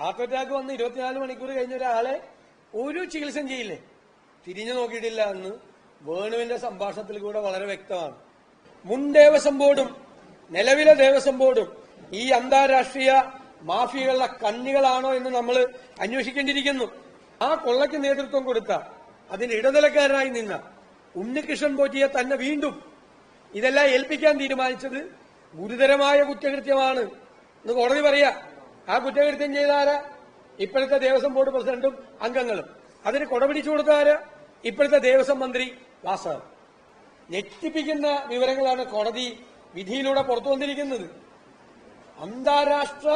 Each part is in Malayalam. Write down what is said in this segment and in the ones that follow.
ഹാർട്ട് അറ്റാക്ക് വന്ന് ഇരുപത്തിനാല് മണിക്കൂർ കഴിഞ്ഞ ഒരാളെ ഒരു ചികിത്സയും ചെയ്യില്ലേ? തിരിഞ്ഞു നോക്കിയിട്ടില്ല എന്ന് വേണുവിന്റെ സംഭാഷണത്തിൽ കൂടെ വളരെ വ്യക്തമാണ്. മുൻ ദേവസ്വം ബോർഡും നിലവിലെ ദേവസ്വം ബോർഡും ഈ അന്താരാഷ്ട്രീയ മാഫിയകളുടെ കണ്ണികളാണോ എന്ന് നമ്മൾ അന്വേഷിക്കേണ്ടിയിരിക്കുന്നു. ആ കൊള്ളയ്ക്ക് നേതൃത്വം കൊടുത്ത അതിന് ഇടനിലക്കാരനായി നിന്ന ഉണ്ണികൃഷ്ണൻ പോറ്റിയെ തന്നെ വീണ്ടും ഇതെല്ലാം ഏൽപ്പിക്കാൻ തീരുമാനിച്ചത് ഗുരുതരമായ കുറ്റകൃത്യമാണ് എന്ന് കോടതി പറയാ. ആ കുറ്റകൃത്യം ചെയ്താൽ ഇപ്പോഴത്തെ ദേവസ്വം ബോർഡ് പ്രസിഡന്റും അംഗങ്ങളും. അതിന് കൊടപിടിച്ചു കൊടുത്താൽ ഇപ്പോഴത്തെ ദേവസ്വം മന്ത്രി വാസവൻ. ഞെട്ടിപ്പിക്കുന്ന വിവരങ്ങളാണ് കോടതി വിധിയിലൂടെ പുറത്തു വന്നിരിക്കുന്നത്. അന്താരാഷ്ട്ര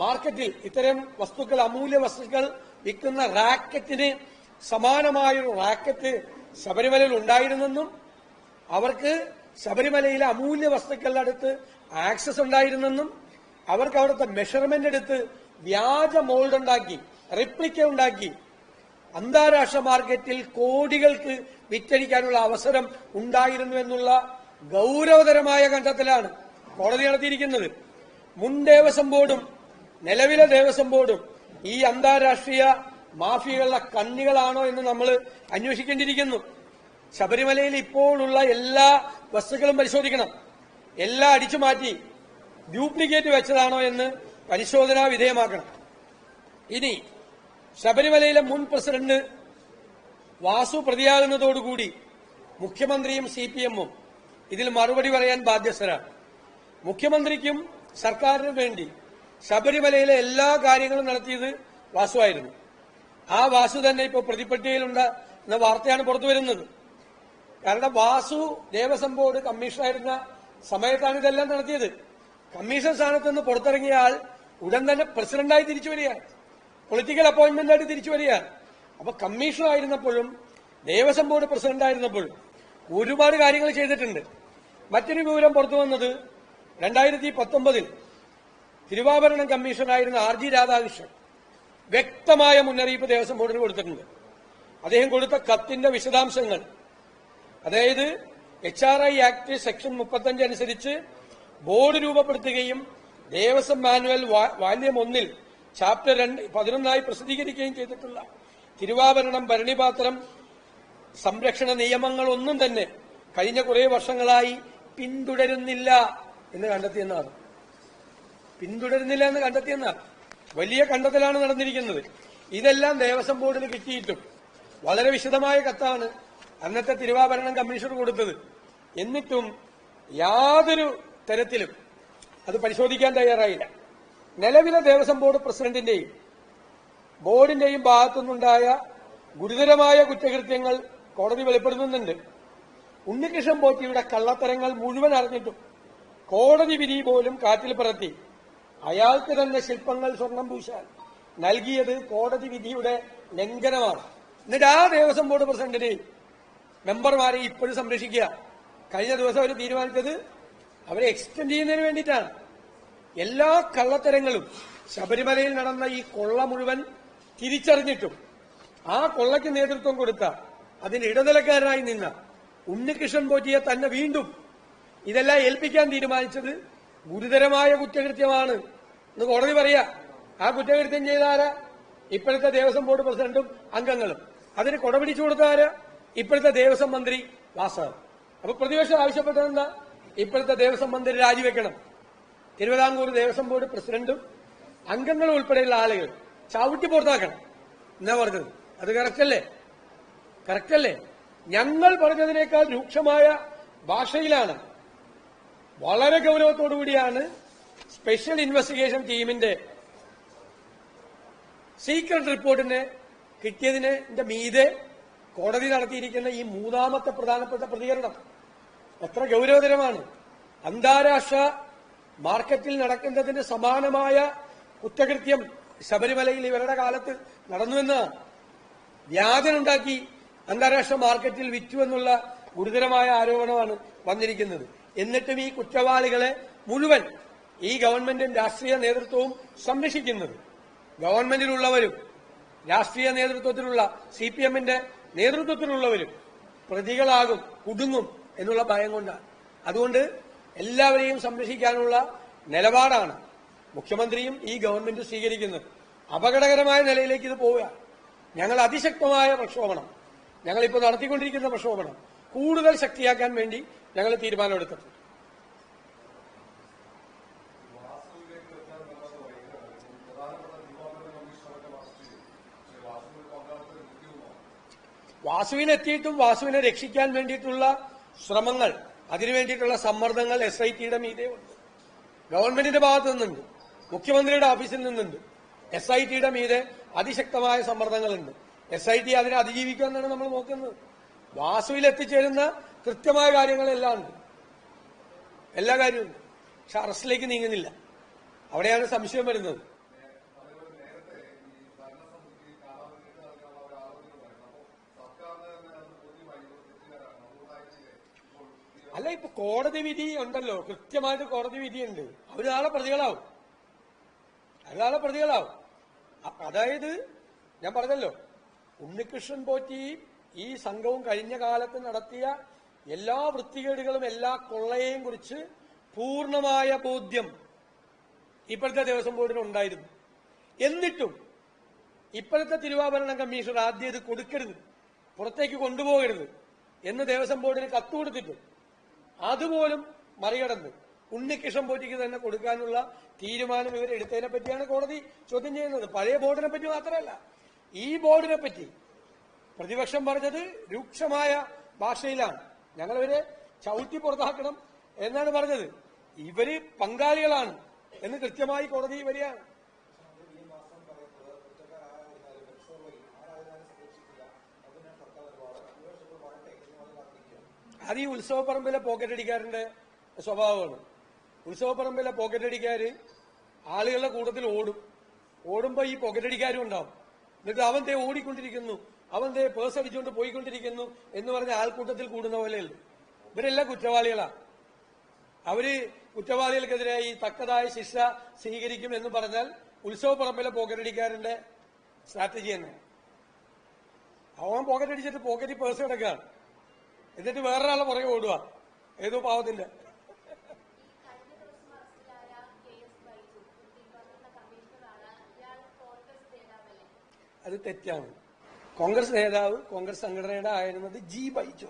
മാർക്കറ്റിൽ ഇത്തരം വസ്തുക്കൾ അമൂല്യ വസ്തുക്കൾ വിൽക്കുന്ന റാക്കറ്റിന് സമാനമായൊരു റാക്കറ്റ് ശബരിമലയിൽ ഉണ്ടായിരുന്നെന്നും അവർക്ക് ശബരിമലയിലെ അമൂല്യ വസ്തുക്കളുടെ അടുത്ത് ആക്സസ് ഉണ്ടായിരുന്നെന്നും അവർക്ക് അവിടുത്തെ മെഷർമെന്റ് എടുത്ത് വ്യാജ മോൾഡ് ഉണ്ടാക്കി റിപ്ലിക്ക ഉണ്ടാക്കി. അന്താരാഷ്ട്ര മാർക്കറ്റിൽ കോടികൾക്ക് വിറ്റഴിക്കാനുള്ള അവസരം ഉണ്ടായിരുന്നു എന്നുള്ള ഗൗരവതരമായ കണ്ടെത്തലാണ് കോടതി നടത്തിയിരിക്കുന്നത്. മുൻ ദേവസ്വം ബോർഡും നിലവിലെ ദേവസ്വം ബോർഡും ഈ അന്താരാഷ്ട്രീയ മാഫിയകളുടെ കണ്ണികളാണോ എന്ന് നമ്മൾ അന്വേഷിക്കേണ്ടിയിരിക്കുന്നു. ശബരിമലയിൽ ഇപ്പോഴുള്ള എല്ലാ വസ്തുക്കളും പരിശോധിക്കണം. എല്ലാം അടിച്ചു മാറ്റി. ഡ്യൂപ്ലിക്കേറ്റ് വെച്ചതാണോ എന്ന് പരിശോധനാ വിധേയമാക്കണം. ഇനി ശബരിമലയിലെ മുൻ പ്രസിഡന്റ് വാസു പ്രതിയാകുന്നതോടുകൂടി മുഖ്യമന്ത്രിയും സി പി എമ്മും ഇതിൽ മറുപടി പറയാൻ ബാധ്യസ്ഥരാണ്. മുഖ്യമന്ത്രിക്കും സർക്കാരിനും വേണ്ടി ശബരിമലയിലെ എല്ലാ കാര്യങ്ങളും നടത്തിയത് വാസുവായിരുന്നു ആ വാസു തന്നെ ഇപ്പോൾ പ്രതിപട്ടികയിലുണ്ട് എന്ന വാർത്തയാണ് പുറത്തു വരുന്നത്. കാരണം വാസു ദേവസ്വം ബോർഡ് കമ്മീഷണറായിരുന്ന സമയത്താണ് ഇതെല്ലാം നടത്തിയത്. കമ്മീഷൻ സ്ഥാനത്ത് നിന്ന് പുറത്തിറങ്ങിയാൽ ഉടൻ തന്നെ പ്രസിഡന്റായി തിരിച്ചു വരികയാണ് പൊളിറ്റിക്കൽ അപ്പോയിന്റ്മെന്റ് ആയിട്ട് തിരിച്ചു വരികയാണ് അപ്പൊ കമ്മീഷൻ ആയിരുന്നപ്പോഴും ദേവസ്വം ബോർഡ് പ്രസിഡന്റ് ആയിരുന്നപ്പോഴും ഒരുപാട് കാര്യങ്ങൾ ചെയ്തിട്ടുണ്ട്. മറ്റൊരു വിവരം പുറത്തു വന്നത് രണ്ടായിരത്തി പത്തൊമ്പതിൽ തിരുവാഭരണം കമ്മീഷനായിരുന്ന ആർ ജി രാധാകൃഷ്ണൻ വ്യക്തമായ മുന്നറിയിപ്പ് ദേവസ്വം ബോർഡിന് കൊടുത്തിട്ടുണ്ട്. അദ്ദേഹം കൊടുത്ത കത്തിന്റെ വിശദാംശങ്ങൾ. അതായത് H R I act section മുപ്പത്തഞ്ച് അനുസരിച്ച് ബോർഡ് രൂപപ്പെടുത്തുകയും ദേവസ്വം മാനുവൽ വാല്യം ഒന്നിൽ ചാപ്റ്റർ രണ്ട് പതിനൊന്നായി പ്രസിദ്ധീകരിക്കുകയും ചെയ്തിട്ടുള്ള തിരുവാഭരണം ഭരണിപാത്രം സംരക്ഷണ നിയമങ്ങളൊന്നും തന്നെ കഴിഞ്ഞ കുറേ വർഷങ്ങളായി പിന്തുടരുന്നില്ല എന്ന് കണ്ടെത്തിയെന്നാണ്. പിന്തുടരുന്നില്ല എന്ന് കണ്ടെത്തിയെന്നാണ്. വലിയ കണ്ടെത്തലാണ് നടന്നിരിക്കുന്നത്. ഇതെല്ലാം ദേവസ്വം ബോർഡിന് കിട്ടിയിട്ടും വളരെ വിശദമായ കത്താണ് അന്നത്തെ തിരുവാഭരണം കമ്മീഷണർ കൊടുത്തത്. എന്നിട്ടും യാതൊരു തരത്തിലും അത് പരിശോധിക്കാൻ തയ്യാറായില്ല. നിലവിലെ ദേവസ്വം ബോർഡ് പ്രസിഡന്റിന്റെയും ബോർഡിന്റെയും ഭാഗത്തുനിന്നുണ്ടായ ഗുരുതരമായ കുറ്റകൃത്യങ്ങൾ കോടതി വെളിപ്പെടുത്തുന്നുണ്ട്. ഉണ്ണികൃഷ്ണൻ പോറ്റിയുടെ കള്ളത്തരങ്ങൾ മുഴുവൻ അറിഞ്ഞിട്ടും കോടതി വിധി പോലും കാറ്റിൽ പറത്തി അയാൾക്ക് തന്നെ ശില്പങ്ങൾ സ്വർണം പൂശാൻ നൽകിയത് കോടതി വിധിയുടെ ലംഘനമാണ്. എന്നിട്ട് ആ ദേവസ്വം ബോർഡ് പ്രസിഡന്റിനെയും മെമ്പർമാരെ ഇപ്പോഴും സംരക്ഷിക്കുക. കഴിഞ്ഞ ദിവസം അവർ തീരുമാനിച്ചത് അവരെ എക്സ്റ്റെൻഡ് ചെയ്യുന്നതിന് വേണ്ടിയിട്ടാണ്. എല്ലാ കള്ളത്തരങ്ങളും ശബരിമലയിൽ നടന്ന ഈ കൊള്ള മുഴുവൻ തിരിച്ചറിഞ്ഞിട്ടും ആ കൊള്ളയ്ക്ക് നേതൃത്വം കൊടുത്ത അതിന് ഇടനിലക്കാരനായി നിന്ന ഉണ്ണികൃഷ്ണൻ പോറ്റിയെ തന്നെ വീണ്ടും ഇതെല്ലാം ഏൽപ്പിക്കാൻ തീരുമാനിച്ചത് ഗുരുതരമായ കുറ്റകൃത്യമാണ് എന്ന് കോടതി പറയാ. ആ കുറ്റകൃത്യം ചെയ്ത ആരാ? ഇപ്പോഴത്തെ ദേവസ്വം ബോർഡ് പ്രസിഡന്റും അംഗങ്ങളും. അതിന് കൊടപിടിച്ചു കൊടുത്ത ആരാ? ഇപ്പോഴത്തെ ദേവസ്വം മന്ത്രി വാസവൻ. അപ്പൊ പ്രതിപക്ഷം ആവശ്യപ്പെട്ടത് എന്താ ഇപ്പോഴത്തെ ദേവസ്വം മന്ത്രി രാജിവെക്കണം. തിരുവിതാംകൂർ ദേവസ്വം ബോർഡ് പ്രസിഡന്റും അംഗങ്ങളും ഉൾപ്പെടെയുള്ള ആളുകൾ ചവിട്ടി പുറത്താക്കണം. എന്നാ പറഞ്ഞത്? അത് കറക്റ്റല്ലേ കറക്റ്റല്ലേ ഞങ്ങൾ പറഞ്ഞതിനേക്കാൾ രൂക്ഷമായ ഭാഷയിലാണ്. വളരെ ഗൗരവത്തോടുകൂടിയാണ് സ്പെഷ്യൽ ഇൻവെസ്റ്റിഗേഷൻ ടീമിന്റെ സീക്രട്ട് റിപ്പോർട്ടിന് കിട്ടിയതിന് മീതെ കോടതി നടത്തിയിരിക്കുന്ന ഈ മൂന്നാമത്തെ പ്രധാനപ്പെട്ട പ്രതികരണം. എത്ര ഗൗരവതരമാണ്. അന്താരാഷ്ട്ര മാർക്കറ്റിൽ നടക്കുന്നതിന് സമാനമായ കുറ്റകൃത്യം ശബരിമലയിൽ ഇവരുടെ കാലത്ത് നടന്നുവെന്ന് വ്യാജനുണ്ടാക്കി അന്താരാഷ്ട്ര മാർക്കറ്റിൽ വിറ്റു എന്നുള്ള ഗുരുതരമായ ആരോപണമാണ് വന്നിരിക്കുന്നത്. എന്നിട്ടും ഈ കുറ്റവാളികളെ മുഴുവൻ ഈ ഗവൺമെന്റും രാഷ്ട്രീയ നേതൃത്വവും സംരക്ഷിക്കുന്നത്. ഗവൺമെന്റിലുള്ളവരും രാഷ്ട്രീയ നേതൃത്വത്തിലുള്ള സി പി എമ്മിന്റെ നേതൃത്വത്തിലുള്ളവരും പ്രതികളാകും കുടുങ്ങും എന്നുള്ള ഭയം കൊണ്ടാണ് അതുകൊണ്ട് എല്ലാവരെയും സംരക്ഷിക്കാനുള്ള നിലപാടാണ് മുഖ്യമന്ത്രിയും ഈ ഗവൺമെന്റ് സ്വീകരിക്കുന്നത്. അപകടകരമായ നിലയിലേക്ക് ഇത് പോവുക. ഞങ്ങൾ അതിശക്തമായ പ്രക്ഷോഭണം ഞങ്ങളിപ്പോൾ നടത്തിക്കൊണ്ടിരിക്കുന്ന പ്രക്ഷോഭണം കൂടുതൽ ശക്തിയാക്കാൻ വേണ്ടി ഞങ്ങൾ തീരുമാനമെടുത്തിട്ടുണ്ട് വാസുവിനെത്തിയിട്ടും വാസുവിനെ രക്ഷിക്കാൻ വേണ്ടിയിട്ടുള്ള ശ്രമങ്ങൾ അതിനുവേണ്ടിയിട്ടുള്ള സമ്മർദ്ദങ്ങൾ എസ് ഐ ടിയുടെ മീതെ ഉണ്ട്. ഗവൺമെന്റിന്റെ ഭാഗത്തു നിന്നുണ്ട്. മുഖ്യമന്ത്രിയുടെ ഓഫീസിൽ നിന്നുണ്ട്. എസ് ഐ ടിയുടെ മീതെ അതിശക്തമായ സമ്മർദ്ദങ്ങളുണ്ട്. എസ് ഐ ടി അതിനെ അതിജീവിക്കുക എന്നാണ് നമ്മൾ നോക്കുന്നത്. വാസുവിൽ എത്തിച്ചേരുന്ന കൃത്യമായ കാര്യങ്ങളെല്ലാം ഉണ്ട്. എല്ലാ കാര്യവും പക്ഷെ അറസ്റ്റിലേക്ക് നീങ്ങുന്നില്ല. അവിടെയാണ് സംശയം വരുന്നത്. അല്ല ഇപ്പൊ കോടതി വിധി ഉണ്ടല്ലോ. കൃത്യമായിട്ട് കോടതി വിധിയുണ്ട്. അവരാളെ പ്രതികളാവും. അയാളെ പ്രതികളാവും. അതായത് ഞാൻ പറഞ്ഞല്ലോ ഉണ്ണികൃഷ്ണൻ പോറ്റി ഈ സംഘവും കഴിഞ്ഞ കാലത്ത് നടത്തിയ എല്ലാ വൃത്തികേടുകളും എല്ലാ കൊള്ളയെയും കുറിച്ച് പൂർണമായ ബോധ്യം ഇപ്പോഴത്തെ ദേവസ്വം ബോർഡിന് ഉണ്ടായിരുന്നു. എന്നിട്ടും ഇപ്പോഴത്തെ തിരുവാഭരണ കമ്മീഷണർ ആദ്യം ഇത് കൊടുക്കരുത്. പുറത്തേക്ക് കൊണ്ടുപോകരുത് എന്ന് ദേവസ്വം ബോർഡിന് കത്ത് കൊടുത്തിട്ടുണ്ട്. അതുപോലും മറികടന്ന് ഉണ്ണികൃഷ്ണൻ പോറ്റിക്ക് തന്നെ കൊടുക്കാനുള്ള തീരുമാനം ഇവരെടുത്തതിനെ പറ്റിയാണ് കോടതി ചോദ്യം ചെയ്യുന്നത്. പഴയ ബോർഡിനെ പറ്റി മാത്രമല്ല ഈ ബോർഡിനെ പറ്റി പ്രതിപക്ഷം പറഞ്ഞത് രൂക്ഷമായ ഭാഷയിലാണ്. ഞങ്ങളിവരെ ചവിട്ടി പുറത്താക്കണം എന്നാണ് പറഞ്ഞത്. ഇവർ പങ്കാളികളാണ് എന്ന് കൃത്യമായി കോടതി വരികയാണ്. അത് ഈ ഉത്സവപ്പറമ്പിലെ പോക്കറ്റടിക്കാരന്റെ സ്വഭാവമാണ്. ഉത്സവപ്പറമ്പിലെ പോക്കറ്റ് പോക്കറ്റടിക്കാര് ആളുകളുടെ കൂട്ടത്തിൽ ഓടും. ഓടുമ്പോ ഈ പോക്കറ്റ് അടിക്കാരും ഉണ്ടാവും. എന്നിട്ട് അവൻ ദേ ഓടിക്കൊണ്ടിരിക്കുന്നു. അവൻ ദേ പേഴ്സ് അടിച്ചുകൊണ്ട് പോയിക്കൊണ്ടിരിക്കുന്നു എന്ന് പറഞ്ഞ ആൾക്കൂട്ടത്തിൽ കൂടുന്ന പോലെയല്ല ഇവരെല്ലാം കുറ്റവാളികളാണ് അവർ കുറ്റവാളികൾക്കെതിരായി തക്കതായ ശിക്ഷ സ്വീകരിക്കും എന്ന് പറഞ്ഞാൽ ഉത്സവപ്പറമ്പിലെ പോക്കറ്റടിക്കാരന്റെ സ്ട്രാറ്റജി തന്നെ. അവൻ പോക്കറ്റ് അടിച്ചിട്ട് പോക്കറ്റിൽ പേഴ്സ് കിടക്കുകയാണ് എന്നിട്ട് വേറൊരാളെ പുറകെ ഓടുക ഏതോ പാവത്തിന്റെ. അത് തെറ്റാണ്. കോൺഗ്രസ് നേതാവ് കോൺഗ്രസ് സംഘടനയുടെ ആയിരുന്നത് ജി ബൈജു.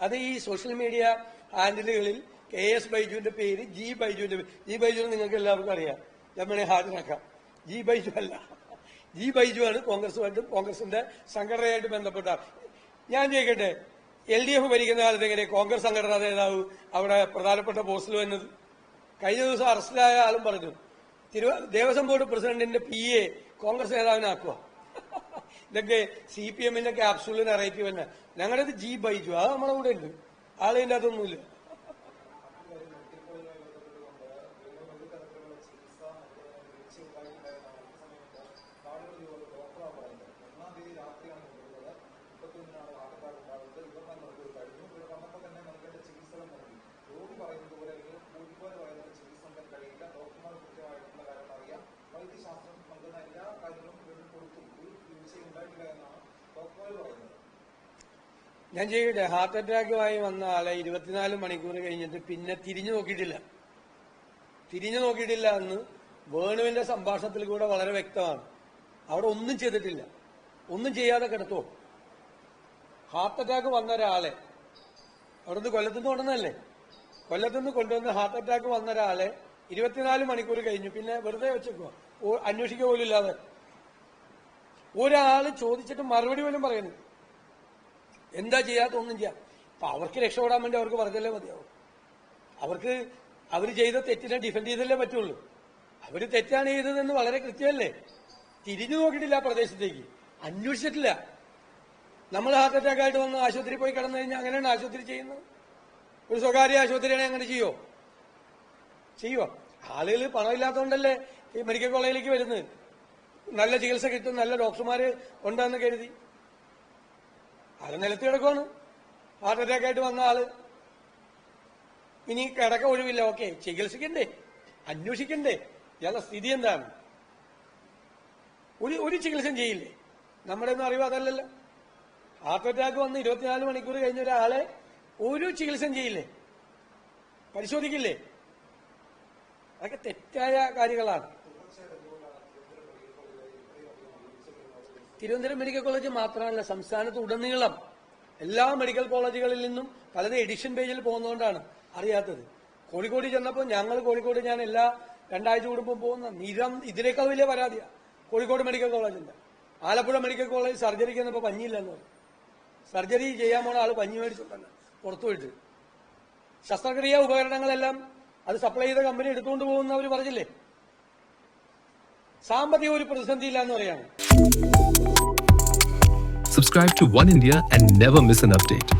അത് ഈ സോഷ്യൽ മീഡിയ ഹാൻഡിലുകളിൽ കെ എസ് ബൈജുവിന്റെ പേര് ജി ബൈജുവിന്റെ ജി ബൈജു നിങ്ങൾക്ക് എല്ലാവർക്കും അറിയാം. ഞാൻ ഹാജരാക്കാം. ജി ബൈജു അല്ല. ജി ബൈജു ആണ് കോൺഗ്രസുമായിട്ടും കോൺഗ്രസിന്റെ സംഘടനയായിട്ട് ബന്ധപ്പെട്ട ഞാൻ ചോദിക്കട്ടെ എൽ ഡി എഫ് ഭരിക്കുന്ന കാലത്ത് എങ്ങനെ കോൺഗ്രസ് സംഘടനാ നേതാവ് അവിടെ പ്രധാനപ്പെട്ട പോസ്റ്റിൽ വന്നത്? കഴിഞ്ഞ ദിവസം അറസ്റ്റിലായ ആളും പറഞ്ഞു തിരുവ ദേവസ്വം ബോർഡ് പ്രസിഡന്റിന്റെ പി എ കോൺഗ്രസ് നേതാവിനാക്കുക ഇതൊക്കെ സി പി എമ്മിന്റെ ക്യാപ്സൂളിന് തന്നെ ഞങ്ങളുടെ ജി ബൈജു അത് നമ്മളെ കൂടെ ഉണ്ട്. അതൊന്നുമില്ല ഞാൻ ചെയ്യട്ടെ? ഹാർട്ട് അറ്റാക്കുമായി വന്ന ആളെ ഇരുപത്തിനാല് മണിക്കൂർ കഴിഞ്ഞിട്ട് പിന്നെ തിരിഞ്ഞു നോക്കിയിട്ടില്ല. തിരിഞ്ഞു നോക്കിയിട്ടില്ല എന്ന് വേണുവിന്റെ സംഭാഷണത്തിൽ കൂടെ വളരെ വ്യക്തമാണ്. അവിടെ ഒന്നും ചെയ്തിട്ടില്ല. ഒന്നും ചെയ്യാതെ കിടത്തോ ഹാർട്ട് അറ്റാക്ക് വന്ന ഒരാളെ അവിടുന്ന് കൊല്ലത്തുനിന്ന് കൊണ്ടുവന്നല്ലേ കൊല്ലത്തുനിന്ന് കൊണ്ടുവന്ന് ഹാർട്ട് അറ്റാക്ക് വന്ന ഒരാളെ ഇരുപത്തിനാല് മണിക്കൂർ കഴിഞ്ഞു. പിന്നെ വെറുതെ വെച്ചേക്കുക അന്വേഷിക്കുക പോലും ഇല്ലാതെ. ഒരാൾ ചോദിച്ചിട്ട് മറുപടി പോലും പറയുന്നു എന്താ ചെയ്യാത്ത ഒന്നും ചെയ്യാം. അപ്പൊ അവർക്ക് രക്ഷപ്പെടാൻ വേണ്ടി അവർക്ക് പറഞ്ഞല്ലേ മതിയാവും. അവർക്ക് അവർ ചെയ്ത തെറ്റിനെ ഡിഫെൻഡ് ചെയ്തല്ലേ പറ്റുള്ളൂ. അവർ തെറ്റാണ് ചെയ്തതെന്ന് വളരെ കൃത്യമല്ലേ? തിരിഞ്ഞു നോക്കിയിട്ടില്ല ആ പ്രദേശത്തേക്ക്. അന്വേഷിച്ചിട്ടില്ല. നമ്മൾ ഹാർട്ട് അറ്റാക്ക് ആയിട്ട് വന്ന് ആശുപത്രി പോയി കിടന്നു കഴിഞ്ഞാൽ അങ്ങനെയാണ് ആശുപത്രി ചെയ്യുന്നത്? ഒരു സ്വകാര്യ ആശുപത്രിയാണെങ്കിൽ അങ്ങനെ ചെയ്യോ? ചെയ്യോ ആളുകൾ പണമില്ലാത്തതുകൊണ്ടല്ലേ ഈ മെഡിക്കൽ കോളേജിലേക്ക് വരുന്നത്? നല്ല ചികിത്സ കിട്ടും നല്ല ഡോക്ടർമാര് ഉണ്ടെന്ന് കരുതി. അത് നിലത്ത് കിടക്കുവാണ് ഹാർട്ട് അറ്റാക്ക് ആയിട്ട് വന്ന ആൾ. ഇനി കിടക്ക ഒഴിവില്ല. ഓക്കെ ചികിത്സിക്കണ്ടേ? അന്വേഷിക്കണ്ടേ? ഇയാളുടെ സ്ഥിതി എന്താണ്? ഒരു ഒരു ചികിത്സയും ചെയ്യില്ലേ? നമ്മുടെ ഒന്നും അറിവ് അതല്ലല്ലോ. ഹാർട്ട് അറ്റാക്ക് വന്ന് ഇരുപത്തിനാല് മണിക്കൂർ കഴിഞ്ഞ ഒരാളെ ഒരു ചികിത്സയും ചെയ്യില്ലേ? പരിശോധിക്കില്ലേ? അതൊക്കെ തെറ്റായ കാര്യങ്ങളാണ്. തിരുവനന്തപുരം മെഡിക്കൽ കോളേജ് മാത്രമല്ല സംസ്ഥാനത്ത് ഉടനീളം എല്ലാ മെഡിക്കൽ കോളേജുകളിൽ നിന്നും പലരും എഡിഷൻ പേജിൽ പോകുന്നതുകൊണ്ടാണ് അറിയാത്തത്. കോഴിക്കോട് ചെന്നപ്പോൾ ഞങ്ങൾ കോഴിക്കോട് ഞാൻ എല്ലാ രണ്ടാഴ്ച കൂടുമ്പോൾ പോകുന്ന നിരം ഇതിനേക്കാൾ വലിയ പരാതിയാണ് കോഴിക്കോട് മെഡിക്കൽ കോളേജിന്റെ ആലപ്പുഴ മെഡിക്കൽ കോളേജ് സർജറിക്ക് വന്നപ്പോൾ പഞ്ഞിയില്ലെന്ന് പറഞ്ഞു. സർജറി ചെയ്യാൻ പോണ ആൾ പഞ്ഞി മേടിച്ചിട്ടുണ്ട് പുറത്തുപോയിട്ട് ശസ്ത്രക്രിയാ ഉപകരണങ്ങളെല്ലാം അത് സപ്ലൈ ചെയ്ത കമ്പനി എടുത്തുകൊണ്ട് പോകുന്നവർ പറഞ്ഞില്ലേ? സാമ്പത്തിക ഒരു പ്രതിസന്ധി ഇല്ല എന്ന് പറയാണ് subscribe to One India and never miss an update